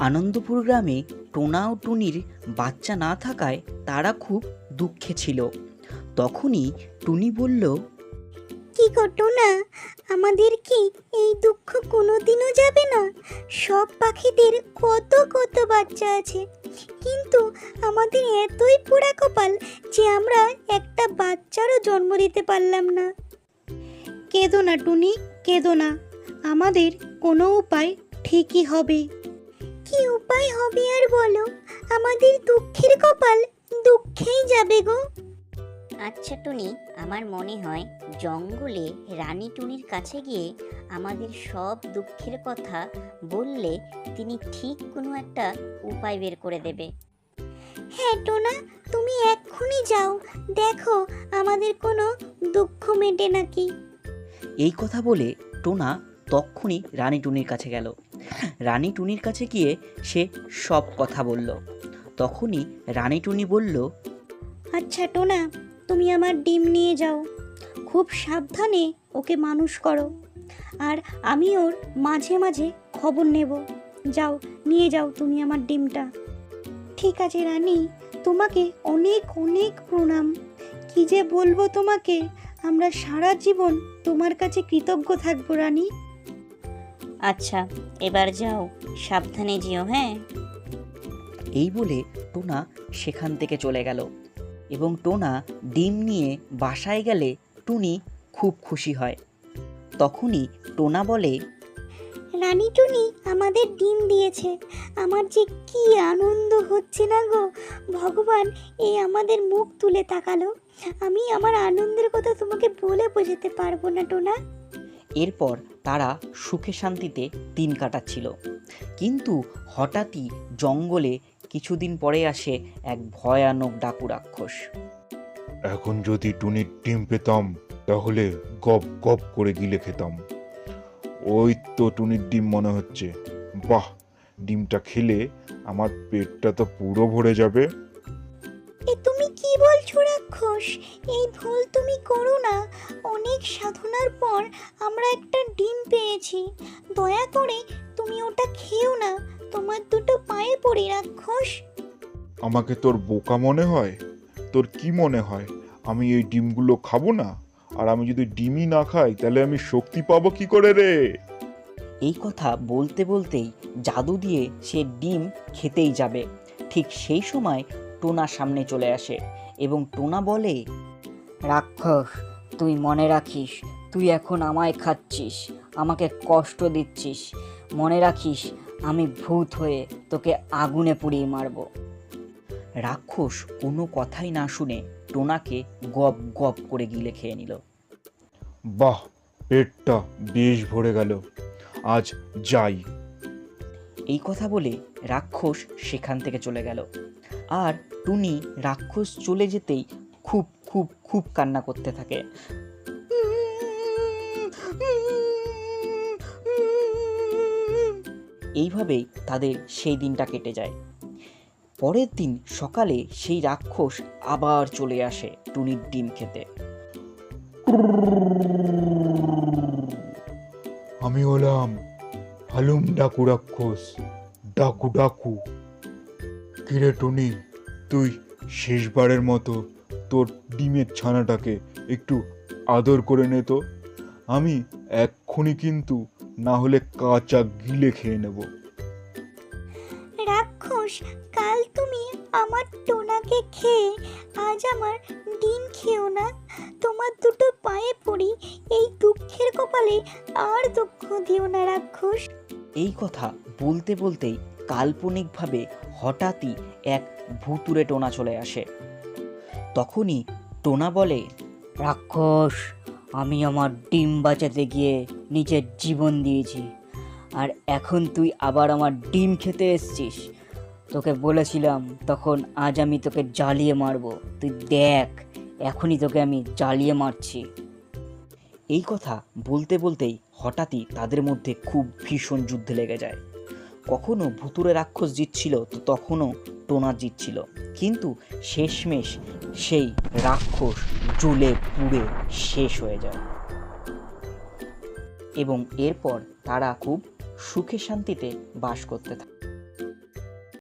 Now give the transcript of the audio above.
আনন্দপুর গ্রামে টোনা ও টুনির বাচ্চা না থাকায় তারা খুব দুঃখে ছিল। তখনই টুনি বলল কি করতো না আমাদের কি এই দুঃখ কোনোদিনও যাবে না? সব পাখিদের কত কত বাচ্চা আছে। কিন্তু আমাদের এতই পোড়া কপাল যে আমরা একটা বাচ্চারও জন্ম দিতে পারলাম না। কেঁদো না টুনি কেঁদো না। আমাদের কোনো উপায় ঠিকই হবে। কি উপায় হবে আর বলো? আমাদের দুঃখের কপাল দুঃখেই যাবে গো। আচ্ছা টুনি আমার মনে হয় জঙ্গলে রানী টুনির কাছে গিয়ে আমাদের সব দুঃখের কথা বললে তিনি ঠিক কোনো একটা উপায় বের করে দেবে। হ্যাঁ টোনা তুমি এক্ষুনি যাও। দেখো আমাদের কোনো দুঃখ মেটে নাকি। এই কথা বলে টোনা তক্ষুনি রানী টুনির কাছে গেল। রানী টুনির কাছে গিয়ে সে সব কথা বলল। তখনই রানী টুনি বলল আচ্ছা টোনা, তুমি আমার ডিম নিয়ে যাও। খুব সাবধানে ওকে মানুষ করো। আর আমি ওর মাঝে মাঝে খবর নেব। যাও, নিয়ে যাও তুমি আমার ডিমটা। ঠিক আছে, রানী, তোমাকে অনেক অনেক প্রণাম। কি যে বলব তোমাকে, আমরা সারা জীবন তোমার কাছে কৃতজ্ঞ থাকব, রানী। আচ্ছা এবার যাও সাবধানে যেও হ্যাঁ? এই বলে টোনা সেখান থেকে চলে গেল এবং টোনা ডিম নিয়ে বাসায় গেলে টুনি খুব খুশি হয়। তখনই টোনা বলে রানী টুনি আমাদের ডিম দিয়েছে আমার যে কি আনন্দ হচ্ছে না গো ভগবান এই আমাদের মুখ তুলে তাকালো। আমি আমার আনন্দের কথা তোমাকে বলে বোঝাতে পারব না টোনা। এরপর তারা সুখে শান্তিতে দিন কাটাচ্ছিল। কিন্তু হঠাৎই জঙ্গলে কিছুদিন পরে আসে এক ভয়ানক ডাকু রাক্ষস। এখন যদি টুনির ডিম পেতাম তাহলে গপ গপ করে গিলে খেতাম। ওই তো টুনির ডিম মনে হচ্ছে। বাহ ডিমটা খেলে আমার পেটটা তো পুরো ভরে যাবে। এ তুমি কি বলছো রাক্ষস? এই ভুল তুমি করো না। অনেক সাধনার পর আমরা একটা ডিম পেয়েছি। দয়া করে তুমি ওটা খেও না। তোমার দুটো পায়ে পড়ি রাক্ষস। আমাকে তোর বোকা মনে হয়? তোর কি মনে হয়? আমি এই ডিমগুলো খাব না? আর আমি যদি ডিমই না খাই তাহলে আমি শক্তি পাবো কি করে রে? এই কথা বলতে বলতেই জাদু দিয়ে সে ডিম খেতেই যাবে। ঠিক সেই সময় টোনা সামনে চলে আসে এবং টোনা বলে রাক্ষস তুই মনে রাখিস তুই এখন আমায় খাচ্ছিস আমাকে কষ্ট দিচ্ছিস। মনে রাখিস আমি ভূত হয়ে তোকে আগুনে পুড়িয়ে মারব। রাক্ষস কোনো কথাই না শুনে টোনাকে গপ গপ করে গিলে খেয়ে নিল। বাহ পেটটা বেশ ভরে গেল। আজ যাই। এই কথা বলে রাক্ষস সেখান থেকে চলে গেল। আর টুনি রাক্ষস চলে যেতেই খুব খুব খুব কান্না করতে থাকে। এইভাবেই তাদের সেই দিনটা কেটে যায়। পরের দিন সকালে সেই রাক্ষস আবার চলে আসে টুনির ডিম খেতে। আমি হলাম হালুম ডাকু রাক্ষস, ডাকু ডাকু। কিরে টুনি, তুই শেষবারের মতো তোর ডিমের ছানাটাকে একটু আদর করে নে তো। আমি এক্ষুনি কিন্তু না হলে কাঁচা গিলে খেয়ে নেব। রাক্ষস কাল তুমি আমার টোনাকে খেয়ে আজ আমার ডিম খেও না। তোমার দুটো পায়ে পড়ি এই দুঃখের কপালে আর দুঃখ দিও না রাক্ষস। এই কথা বলতে বলতেই কাল্পনিকভাবে হঠাৎই এক ভুতুরে টোনা চলে আসে। তখনই টোনা বলে, রাক্ষস, আমি আমার ডিম বাঁচাতে গিয়ে নিজের জীবন দিয়েছি। আর এখন তুই আবার আমার ডিম খেতে এসছিস। তোকে বলেছিলাম তখন আজ আমি তোকে জ্বালিয়ে মারবো। তুই দেখ, এখনই তোকে আমি জ্বালিয়ে মারছি। এই কথা বলতে বলতেই হঠাৎই তাদের মধ্যে খুব ভীষণ যুদ্ধ লেগে যায়। কখনো ভুতুরে রাক্ষস জিতছিল, তো তখনও টোনা জিতছিল কিন্তু শেষমেশ সেই রাক্ষস জুলে পুড়ে শেষ হয়ে যায়। এবং এরপর তারা খুব সুখে শান্তিতে বাস করতে থাকে।